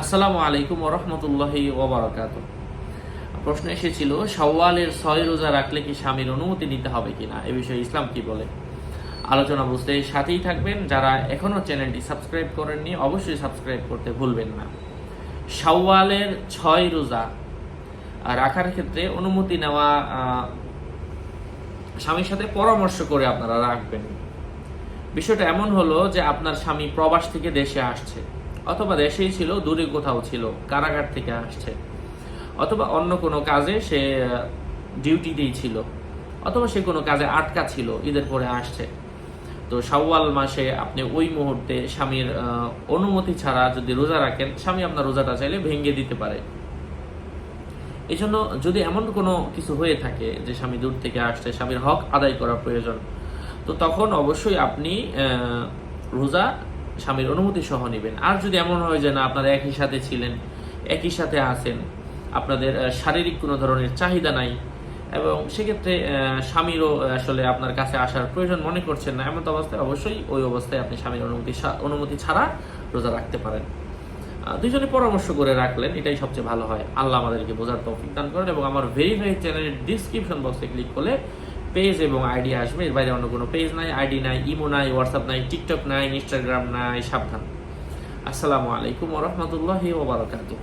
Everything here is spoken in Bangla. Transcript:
আসসালামু আলাইকুম ওরহমতুল্লাহি ওবরাকাত প্রশ্ন এসেছিল সওয়ালের ছয় রোজা রাখলে কি স্বামীর অনুমতি নিতে হবে কিনা? এ বিষয়ে ইসলাম কি বলে? আলোচনা বুঝতে সাথেই থাকবেন। যারা এখনও চ্যানেলটি সাবস্ক্রাইব করেননি, অবশ্যই সাবস্ক্রাইব করতে ভুলবেন না। শাওয়ালের ছয় রোজা রাখার ক্ষেত্রে অনুমতি নেওয়া স্বামীর সাথে পরামর্শ করে আপনারা রাখবেন। বিষয়টা এমন হলো যে আপনার স্বামী প্রবাস থেকে দেশে আসছে। অথবা দেশেই ছিল, দূরে কোথাও ছিল, কারাগার থেকে আসছে। অথবা অন্য কোনো কাজে সে ডিউটিতেই ছিল, অথবা সে কোনো কাজে আটকা ছিল, ঈদের পরে আসছে। তো শাওয়াল মাসে আপনি ওই মুহূর্তে স্বামীর অনুমতি ছাড়া যদি রোজা রাখেন, স্বামী আপনার রোজাটা চাইলে ভেঙে দিতে পারে। এই জন্য যদি এমন কোনো কিছু হয়ে থাকে যে স্বামী দূর থেকে আসছে, স্বামীর হক আদায় করা প্রয়োজন, তো তখন অবশ্যই আপনি রোজা স্বামীর অনুমতি সহ নেবেন। আর যদি এমন হয় যে না, আপনারা একই সাথে ছিলেন, একই সাথে আছেন, আপনাদের শারীরিক কোনো ধরনের চাহিদা নাই, এবং সেক্ষেত্রে স্বামীরও আসলে আপনার কাছে আসার প্রয়োজন মনে করছেন না, এমন অবস্থায় অবশ্যই ওই অবস্থায় আপনি স্বামীর অনুমতি অনুমতি ছাড়া রোজা রাখতে পারেন। দুজনে পরামর্শ করে রাখলেন, এটাই সবচেয়ে ভালো হয়। আল্লাহ আমাদেরকে বোঝার তৌফিক দান করেন এবং আমার ভেরিফাই চ্যানেলের ডিসক্রিপশন বক্সে ক্লিক করলে পেজ এবং আইডি আসবে, এর বাইরে অন্য কোনো পেজ নাই আইডি নাই ইমো নাই হোয়াটসঅ্যাপ নাই টিকটক নাই ইনস্টাগ্রাম নাই, সাবধান। আসসালামু আলাইকুম ওরহমতুল্লাহি ওবরাকাতুহ